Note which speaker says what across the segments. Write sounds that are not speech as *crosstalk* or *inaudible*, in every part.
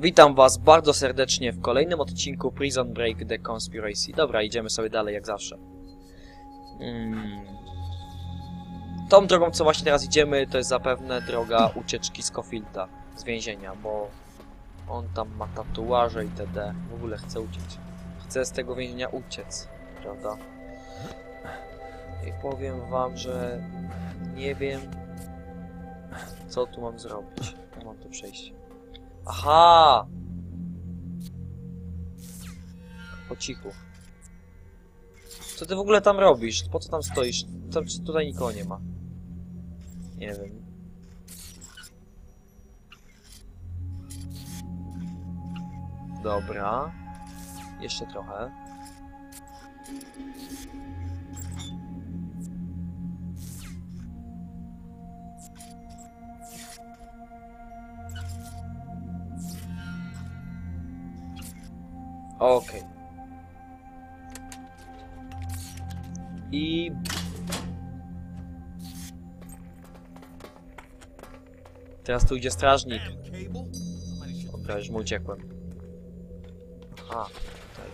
Speaker 1: Witam was bardzo serdecznie w kolejnym odcinku Prison Break The Conspiracy. Dobra, idziemy sobie dalej jak zawsze. Mm. Tą drogą, co właśnie teraz idziemy, to jest zapewne droga ucieczki Scofielda z więzienia, bo on tam ma tatuaże itd. W ogóle chce uciec. Chce z tego więzienia uciec, prawda? I powiem wam, że nie wiem, co tu mam zrobić. Jak mam tu przejść? Aha! Po cichu. Co ty w ogóle tam robisz? Po co tam stoisz? Tam, tutaj nikogo nie ma? Nie wiem. Dobra. Jeszcze trochę. Okej. I... Teraz tu idzie strażnik. Dobra, już mu uciekłem. Aha, tutaj.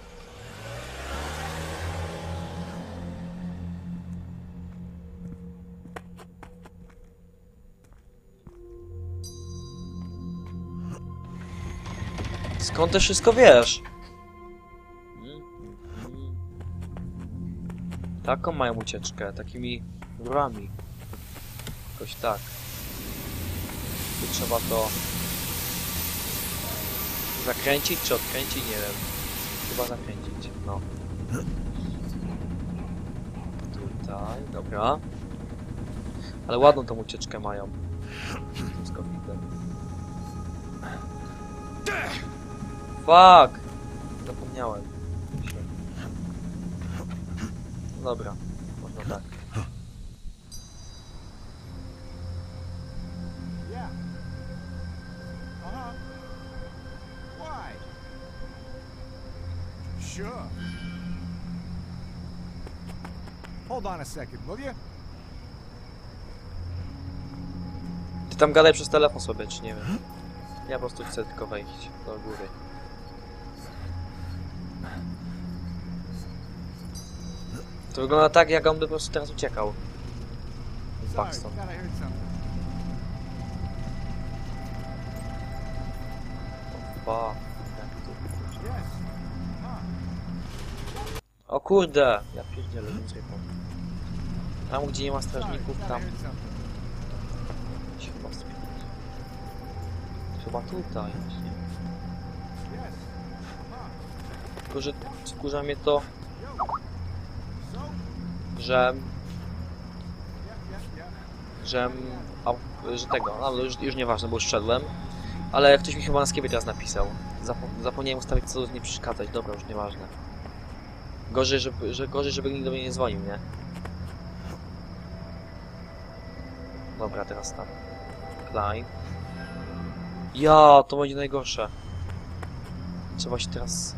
Speaker 1: Skąd ty wszystko wiesz? Taką mają ucieczkę, takimi rurami. Jakoś tak. Tu trzeba to zakręcić czy odkręcić, nie wiem. Chyba zakręcić, no. Tutaj, dobra. Ale ładną tą ucieczkę mają. Z Covidem. Fuck! Zapomniałem. Dobra, można tak.
Speaker 2: Uh-huh. Sure. Hold on a second, will you?
Speaker 1: Ty tam gadaj przez telefon sobie, czy nie wiem. Ja po prostu chcę tylko wejść do góry. To wygląda tak, jak on by po prostu teraz uciekał. Z. Ba.
Speaker 2: Huh.
Speaker 1: O kurde! Ja pierdzielę, więc rypą. Tam, gdzie nie ma strażników, tam chyba. Chyba tutaj właśnie. Tylko, że wkurza mnie to? Że... Że... Że tego, no już, już nieważne, bo już szedłem. Ale ktoś mi chyba na sklepie teraz napisał. Zapo zapomniałem ustawić co nie przeszkadzać, dobra, już nieważne. Gorzej, żeby, że gorzej, żeby nikt do mnie nie dzwonił, nie? Dobra, teraz tam. Klein. Ja, to będzie najgorsze. Trzeba się teraz...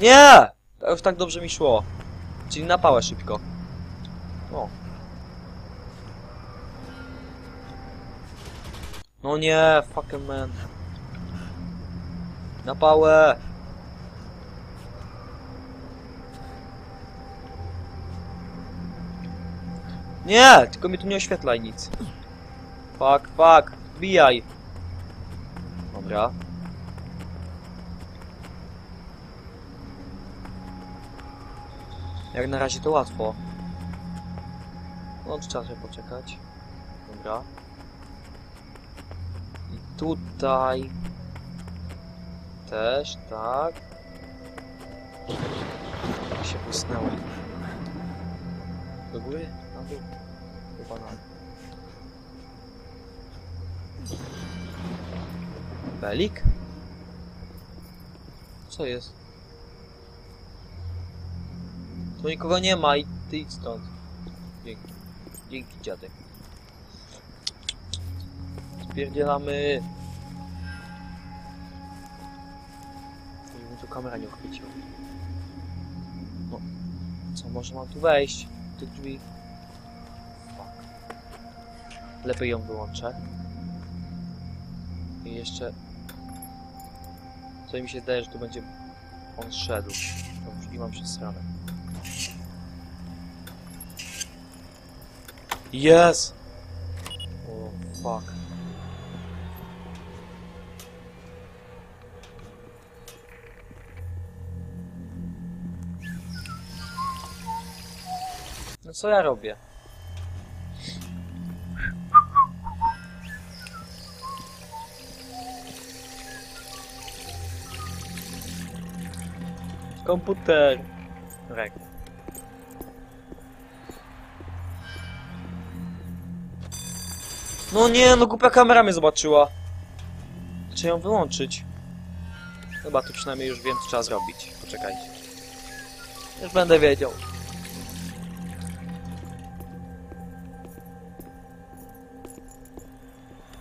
Speaker 1: Nie! To już tak dobrze mi szło. Czyli na pałę szybko. O. No nie, fucking man. Na pałę! Nie! Tylko mi tu nie oświetlaj nic. Fuck, fuck, bijaj! Dobra. Jak na razie to łatwo. No, trzeba trochę poczekać. Dobra. I tutaj... Też, tak. Jak się pusnęło. Do góry? Na dół? Chyba na. Belik? Co jest? Tu nikogo nie ma i ty idź stąd. Dzięki. Dzięki dziadek. Spierdzielamy. Żeby mi tu kamera nie uchwyciła. No. Co, może mam tu wejść? Do tych drzwi? Fuck. Lepiej ją wyłączę. I jeszcze... Co mi się zdaje, że tu będzie... On szedł. I mam przesrane. Yes! O, fuck. No co ja robię? Komputer. No nie, no głupia kamera mnie zobaczyła. Czy ją wyłączyć? Chyba tu przynajmniej już wiem, co trzeba zrobić. Poczekajcie. Już będę wiedział.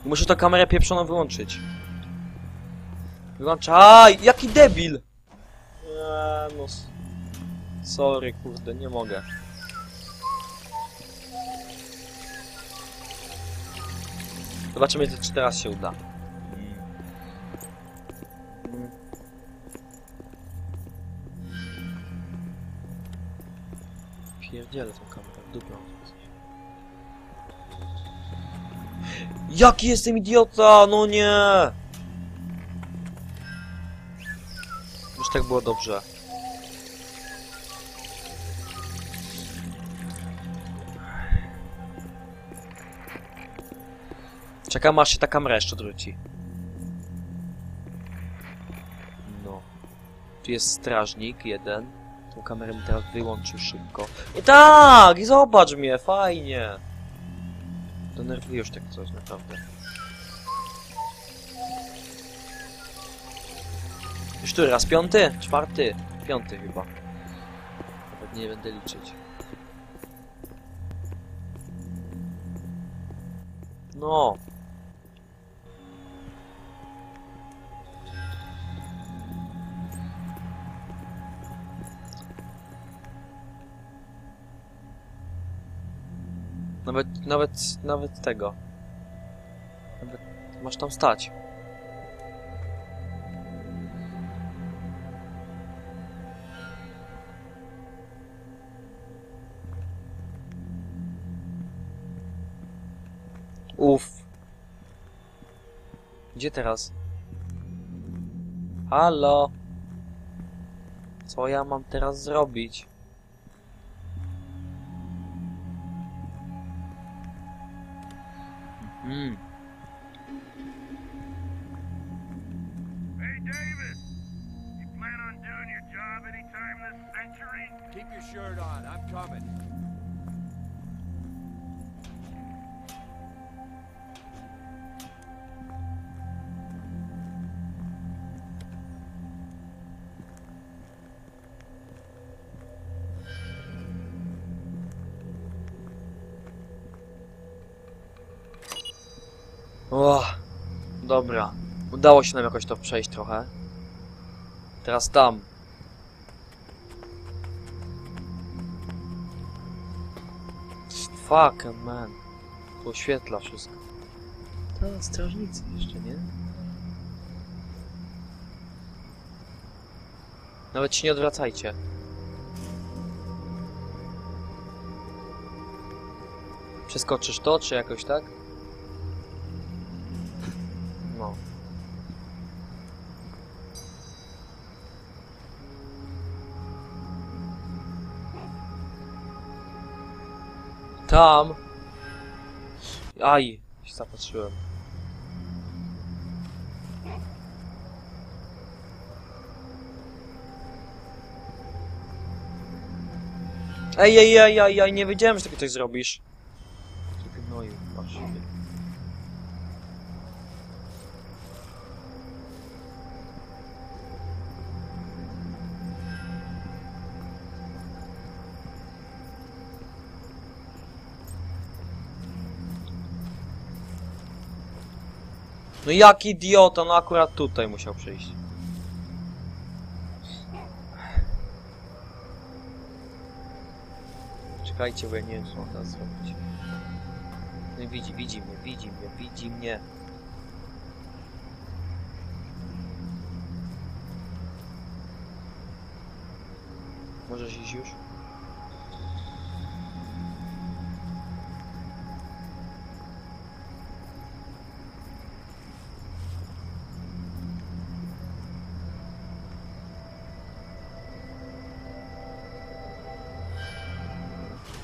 Speaker 1: Muszę tę kamerę pieprzoną wyłączyć. Wyłączaj! Jaki debil! Eee, no... Sorry, kurde, nie mogę. Zobaczymy, czy teraz się uda. Pierdzielę tą kamerę, dupę. Jaki jestem idiota! No nie! Już tak było dobrze. Czekam aż się ta kamera jeszcze odwróci. No. Tu jest strażnik, jeden. Tą kamerę mi teraz wyłączył szybko. I tak! I zobacz mnie, fajnie! Denerwuje już tak coś, naprawdę. Już tu raz piąty? Czwarty? Piąty chyba. Nawet nie będę liczyć. No. Nawet, nawet, nawet tego. Nawet masz tam stać. Uff. Gdzie teraz? Halo? Co ja mam teraz zrobić?
Speaker 3: Job anytime this century?
Speaker 2: Keep your shirt on. I'm coming.
Speaker 1: O, dobra. Udało się nam jakoś to przejść trochę. Teraz tam. Fuck, man. To oświetla wszystko. Ta, strażnicy jeszcze, nie? Nawet się nie odwracajcie. Przeskoczysz to, czy jakoś tak? No. Tam. Aj, się zapatrzyłem. Ej, ej, ej, ej, ej, nie wiedziałem, że takie coś zrobisz. Ty gnoju, patrz. No jak idiota, no akurat tutaj musiał przyjść. Czekajcie, bo ja nie wiem, co mam teraz zrobić. No i widzi, widzi mnie, widzi mnie, widzi mnie. Możesz iść już?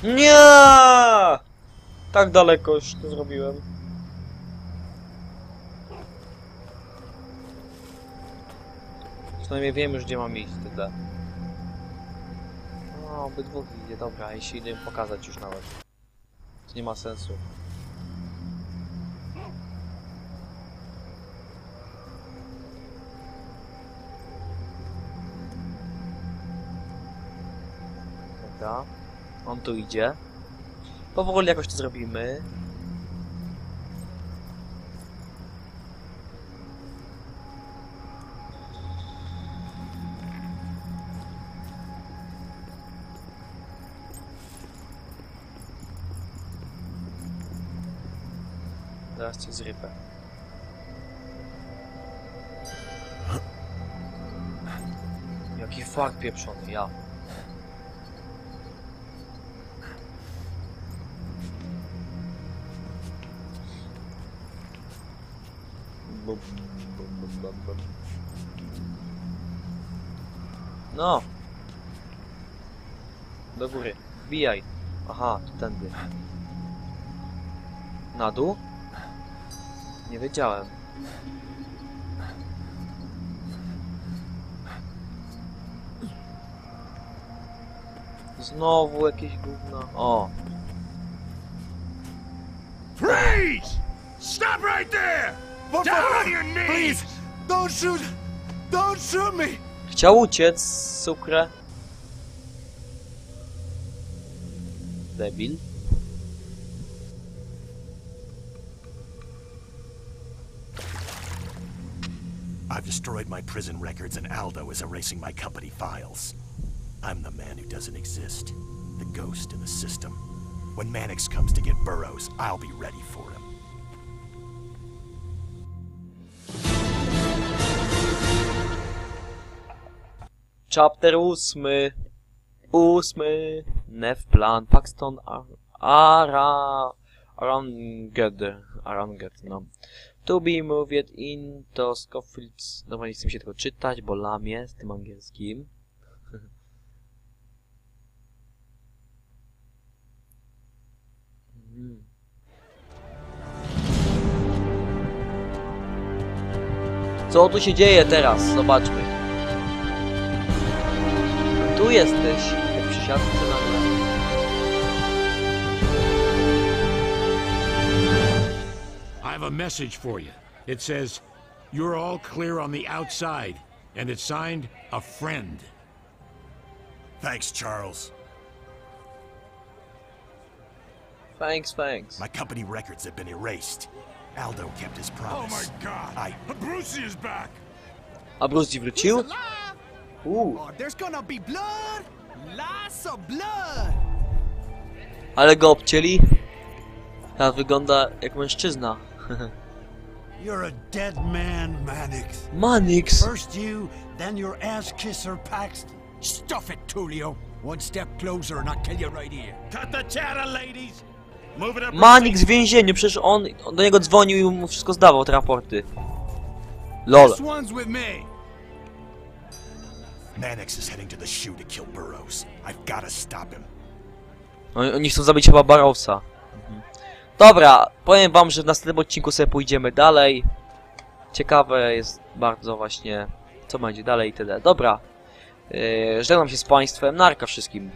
Speaker 1: Nie! Tak daleko już to zrobiłem. Przynajmniej wiem już gdzie mam iść tyle. No, obydwu idzie, dobra, jeśli idę pokazać już nawet. To nie ma sensu. Dobra. On tu idzie. Powoli jakoś to zrobimy. Zaraz cię zrypę. Jaki fakt pieprzony, ja. No. Do góry. Bijaj. Aha, tu tędy. Na dół? Nie wiedziałem. Znowu jakieś gówno. O,
Speaker 3: Freeze! Stop right there! Down on your knees!
Speaker 2: Don't shoot! Don't shoot me!
Speaker 1: Chciał uciec, sukre. Debil.
Speaker 4: I've destroyed my prison records and Aldo is erasing my company files. I'm the man who doesn't exist. The ghost in the system. When Mannix comes to get Burrows, I'll be ready for him.
Speaker 1: Chapter ósmy. Ósmy. Nefplan. Paxton. Ar Ara... Aranged. Aranged, no. To be moved into Scofields. Dobra, nie chcę się tego czytać, bo lamie z tym angielskim. *laughs* Co tu się dzieje teraz? Zobaczmy. Tu jesteś. Jak przysiadce nagle.
Speaker 5: I have a message for you. It says, You're all clear on the outside. And it's signed, A Friend.
Speaker 4: Thanks, Charles.
Speaker 1: Thanks, thanks.
Speaker 4: My company records have been erased. Aldo kept his
Speaker 3: oh
Speaker 4: promise. Oh promise.
Speaker 3: my god!
Speaker 4: I
Speaker 3: Brucey is back!
Speaker 1: A Bruce wrócił?
Speaker 2: Oh, there's gonna be blood! Lots of blood!
Speaker 1: ale go obcięli. Teraz wygląda jak mężczyzna. *laughs*
Speaker 6: You're a dead man, Mannix.
Speaker 1: Manix!
Speaker 6: First you, then your ass kisser Paxton.
Speaker 2: Stuff it, Tulio! One step closer and I'll kill you right here.
Speaker 3: Cut the chatter, ladies! Move it up!
Speaker 1: Manix w więzieniu, przecież on, on do niego dzwonił i mu wszystko zdawał, te raporty. LOL.
Speaker 2: This one's with me!
Speaker 4: Mannix is heading to the shoe to kill Burrows. I've stop him.
Speaker 1: Oni, oni chcą zabić chyba Barrowsa. Mhm. Dobra, powiem wam, że w następnym odcinku sobie pójdziemy dalej. Ciekawe jest bardzo właśnie, co będzie dalej i tyle. Dobra, yy, żegnam się z państwem, narka wszystkim.